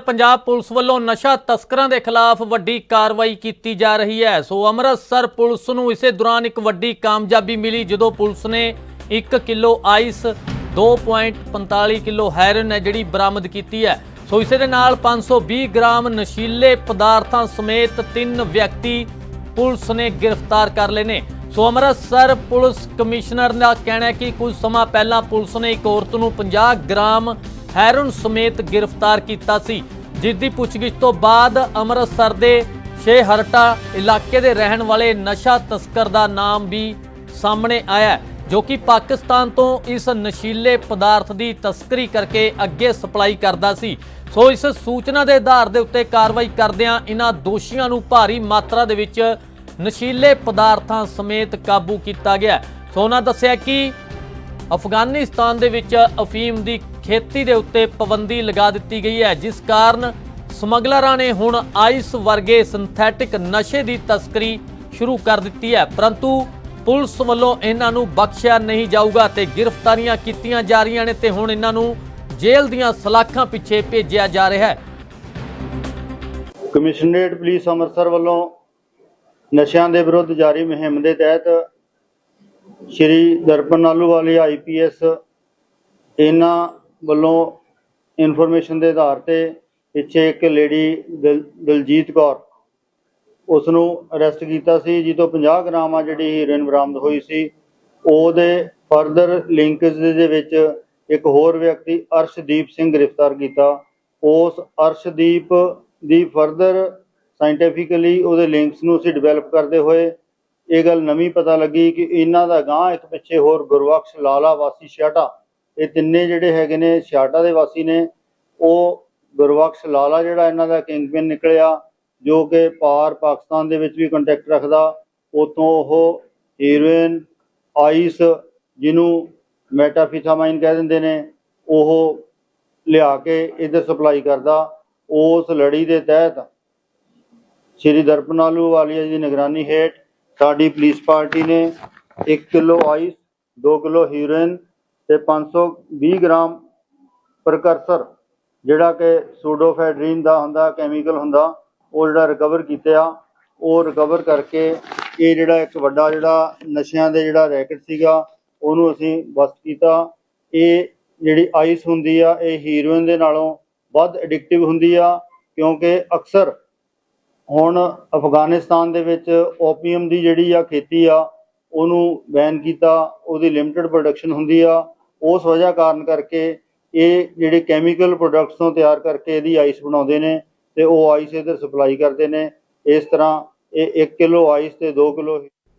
Punjab police ਵੱਲੋਂ ਨਸ਼ਾ ਤਸਕਰਾਂ ਦੇ ਖਿਲਾਫ ਵੱਡੀ ਕਾਰਵਾਈ ਕੀਤੀ ਜਾ ਰਹੀ ਹੈ। ਸੋ ਅੰਮ੍ਰਿਤਸਰ ਪੁਲਿਸ ਨੂੰ ਇਸੇ ਦੌਰਾਨ ਇੱਕ ਵੱਡੀ ਕਾਮਯਾਬੀ ਮਿਲੀ, ਜਦੋਂ ਪੁਲਿਸ ਨੇ 1 ਕਿਲੋ ਆਈਸ 2.45 ਕਿਲੋ ਹੈਰੋਇਨ ਹੈ ਜਿਹੜੀ ਬਰਾਮਦ ਕੀਤੀ ਹੈ। ਸੋ ਇਸੇ ਦੇ ਨਾਲ 520 ਗ੍ਰਾਮ ਨਸ਼ੀਲੇ ਪਦਾਰਥਾਂ ਸਮੇਤ ਤਿੰਨ ਵਿਅਕਤੀ ਪੁਲਿਸ ਨੇ ਗ੍ਰਿਫਤਾਰ ਕਰ ਲਏ ਨੇ। ਸੋ ਅੰਮ੍ਰਿਤਸਰ ਪੁਲਿਸ ਕਮਿਸ਼ਨਰ ਦਾ ਕਹਿਣਾ ਹੈ ਕਿ ਕੁਝ ਸਮਾਂ ਪਹਿਲਾਂ ਪੁਲਿਸ ਨੇ ਇੱਕ ਔਰਤ ਨੂੰ 50 ਗ੍ਰਾਮ ਹੈਰੋਇਨ ਸਮੇਤ ਗ੍ਰਿਫਤਾਰ ਕੀਤਾ ਸੀ ਜਿਸ ਦੀ ਪੁੱਛਗਿੱਛ ਤੋਂ ਬਾਅਦ ਅੰਮ੍ਰਿਤਸਰ ਦੇ ਛੇ ਹਰਟਾ ਇਲਾਕੇ ਦੇ ਰਹਿਣ ਵਾਲੇ ਨਸ਼ਾ ਤਸਕਰ ਦਾ ਨਾਮ ਵੀ ਸਾਹਮਣੇ ਆਇਆ ਜੋ ਕਿ ਪਾਕਿਸਤਾਨ ਤੋਂ ਇਸ ਨਸ਼ੀਲੇ ਪਦਾਰਥ ਦੀ ਤਸਕਰੀ ਕਰਕੇ ਅੱਗੇ ਸਪਲਾਈ ਕਰਦਾ ਸੀ। ਸੋ ਇਸ ਸੂਚਨਾ ਦੇ ਆਧਾਰ ਦੇ ਉੱਤੇ ਕਾਰਵਾਈ ਕਰਦਿਆਂ ਇਹਨਾਂ ਦੋਸ਼ੀਆਂ ਨੂੰ ਭਾਰੀ ਮਾਤਰਾ ਦੇ ਵਿੱਚ ਨਸ਼ੀਲੇ ਪਦਾਰਥਾਂ ਸਮੇਤ ਕਾਬੂ ਕੀਤਾ ਗਿਆ ਸੋ ਉਹਨਾਂ ਦੱਸਿਆ ਕਿ ਅਫਗਾਨਿਸਤਾਨ ਦੇ ਵਿੱਚ ਅਫੀਮ ਦੀ ਖੇਤੀ ਦੇ ਉੱਤੇ ਪਾਬੰਦੀ ਲਗਾ ਦਿੱਤੀ ਗਈ ਹੈ, ਜਿਸ ਕਾਰਨ ਸਮਗਲਰਾਂ ਨੇ ਹੁਣ ਆਈਸ ਵਰਗੇ ਸਿੰਥੈਟਿਕ ਨਸ਼ੇ ਦੀ ਤਸਕਰੀ ਸ਼ੁਰੂ ਕਰ ਦਿੱਤੀ ਹੈ। ਪਰੰਤੂ ਪੁਲਿਸ ਵੱਲੋਂ ਇਹਨਾਂ ਨੂੰ ਬਖਸ਼ਿਆ ਨਹੀਂ ਜਾਊਗਾ ਤੇ ਗ੍ਰਿਫਤਾਰੀਆਂ ਕੀਤੀਆਂ ਜਾ ਰਹੀਆਂ ਨੇ ਤੇ ਹੁਣ ਇਹਨਾਂ ਨੂੰ ਜੇਲ੍ਹ ਦੀਆਂ ਸਲਾਖਾਂ ਪਿੱਛੇ ਭੇਜਿਆ ਜਾ ਰਿਹਾ ਹੈ। ਕਮਿਸ਼ਨਰੇਟ ਪੁਲਿਸ ਅੰਮ੍ਰਿਤਸਰ ਵੱਲੋਂ ਨਸ਼ਿਆਂ ਦੇ ਵਿਰੁੱਧ ਜਾਰੀ ਮੁਹਿੰਮ ਦੇ ਤਹਿਤ ਸ਼੍ਰੀ ਦਰਪਨ ਨਾਲੂਵਾਲੀ ਆਈਪੀਐਸ ਇਹਨਾਂ ਵੱਲੋਂ ਇਨਫੋਰਮੇਸ਼ਨ ਦੇ ਆਧਾਰ ਤੇ ਪਿੱਛੇ ਇੱਕ ਲੇਡੀ ਦਲਜੀਤ ਕੌਰ ਉਸ ਨੂੰ ਅਰੈਸਟ ਕੀਤਾ ਸੀ ਜਿੱਤੋਂ 50 ਗ੍ਰਾਮ ਆ ਜਿਹੜੀ ਹੀਰੋਇਨ ਬਰਾਮਦ ਹੋਈ ਸੀ। ਉਹਦੇ ਫਰਦਰ ਲਿੰਕਸ ਦੇ ਵਿੱਚ ਇੱਕ ਹੋਰ ਵਿਅਕਤੀ ਅਰਸ਼ਦੀਪ ਸਿੰਘ ਗ੍ਰਿਫਤਾਰ ਕੀਤਾ। ਉਸ ਅਰਸ਼ਦੀਪ ਦੀ ਫਰਦਰ ਸਾਇੰਟੀਫਿਕਲੀ ਉਹਦੇ ਲਿੰਕਸ ਨੂੰ ਅਸੀਂ ਡਿਵੈਲਪ ਕਰਦੇ ਹੋਏ ਇਹ ਗੱਲ ਨਵੀਂ ਪਤਾ ਲੱਗੀ ਕਿ ਇਹਨਾਂ ਦਾ ਗਾਂ ਇੱਕ ਪਿੱਛੇ ਹੋਰ ਗੁਰਬਖਸ਼ ਲਾਲਾ ਵਾਸੀ ਛਿਆਟਾ ਇਹ ਤਿੰਨੇ ਜਿਹੜੇ ਹੈਗੇ ਨੇ ਸਿਆਟਾ ਦੇ ਵਾਸੀ ਨੇ, ਉਹ ਗੁਰਬਖਸ਼ ਲਾਲਾ ਜਿਹੜਾ ਇਹਨਾਂ ਦਾ ਕਿੰਗਪਿਨ ਨਿਕਲਿਆ, ਜੋ ਕਿ ਪਾਰ ਪਾਕਿਸਤਾਨ ਦੇ ਵਿੱਚ ਵੀ ਕੰਟੈਕਟ ਰੱਖਦਾ ਉਤੋਂ ਉਹ ਹੀਰੋਇਨ ਆਈਸ ਜਿਹਨੂੰ ਮੈਟਾਫੀਥਾਮਾਈਨ ਕਹਿ ਦਿੰਦੇ ਨੇ, ਉਹ ਲਿਆ ਕੇ ਇੱਧਰ ਸਪਲਾਈ ਕਰਦਾ, ਉਸ ਲੜੀ ਦੇ ਤਹਿਤ ਸ਼੍ਰੀ ਦਰਪਨਾਲੂ ਵਾਲੀਆ ਜੀ ਦੀ ਨਿਗਰਾਨੀ ਹੇਠ ਸਾਡੀ ਪੁਲਿਸ ਪਾਰਟੀ ਨੇ 1 ਕਿਲੋ ਆਈਸ 2 ਕਿਲੋ ਹੀਰੋਇਨ ਤੇ 520 ਗ੍ਰਾਮ ਪ੍ਰਕਰਸਰ, ਜਿਹੜਾ ਕਿ ਸੂਡੋਫੈਡਰੀਨ ਦਾ ਹੁੰਦਾ, ਕੈਮੀਕਲ ਹੁੰਦਾ, ਉਹ ਜਿਹੜਾ ਰਿਕਵਰ ਕੀਤਾ ਉਹ ਰਿਕਵਰ ਕਰਕੇ ਇਹ ਜਿਹੜਾ ਇੱਕ ਵੱਡਾ ਜਿਹੜਾ ਨਸ਼ਿਆਂ ਦੇ ਜਿਹੜਾ ਰੈਕਟ ਸੀਗਾ, ਉਹਨੂੰ ਅਸੀਂ ਬਸਟ ਕੀਤਾ। ਇਹ ਜਿਹੜੀ ਆਈਸ ਹੁੰਦੀ ਆ, ਇਹ ਹੀਰੋਇਨ ਦੇ ਨਾਲੋਂ ਵੱਧ ਐਡਿਕਟਿਵ ਹੁੰਦੀ ਆ, ਕਿਉਂਕਿ ਅਕਸਰ ਹੁਣ ਅਫਗਾਨਿਸਤਾਨ ਦੇ ਵਿੱਚ ਓਪੀਅਮ ਦੀ ਜਿਹੜੀ ਆ ਖੇਤੀ ਆ, ਉਹਨੂੰ ਬੈਨ ਕੀਤਾ, ਉਹਦੀ ਲਿਮਟਿਡ ਪ੍ਰੋਡਕਸ਼ਨ ਹੁੰਦੀ ਆ। ਉਸ ਵਜ੍ਹਾ ਕਾਰਨ ਕਰਕੇ ਇਹ ਜਿਹੜੇ ਕੈਮੀਕਲ ਪ੍ਰੋਡਕਟਸ ਤੋਂ ਤਿਆਰ ਕਰਕੇ ਇਹਦੀ ਆਈਸ ਬਣਾਉਂਦੇ ਨੇ ਤੇ ਉਹ ਆਈਸ ਇਧਰ ਸਪਲਾਈ ਕਰਦੇ ਨੇ। ਇਸ ਤਰ੍ਹਾਂ ਇਹ 1 ਕਿਲੋ ਆਈਸ ਤੇ 2 ਕਿਲੋ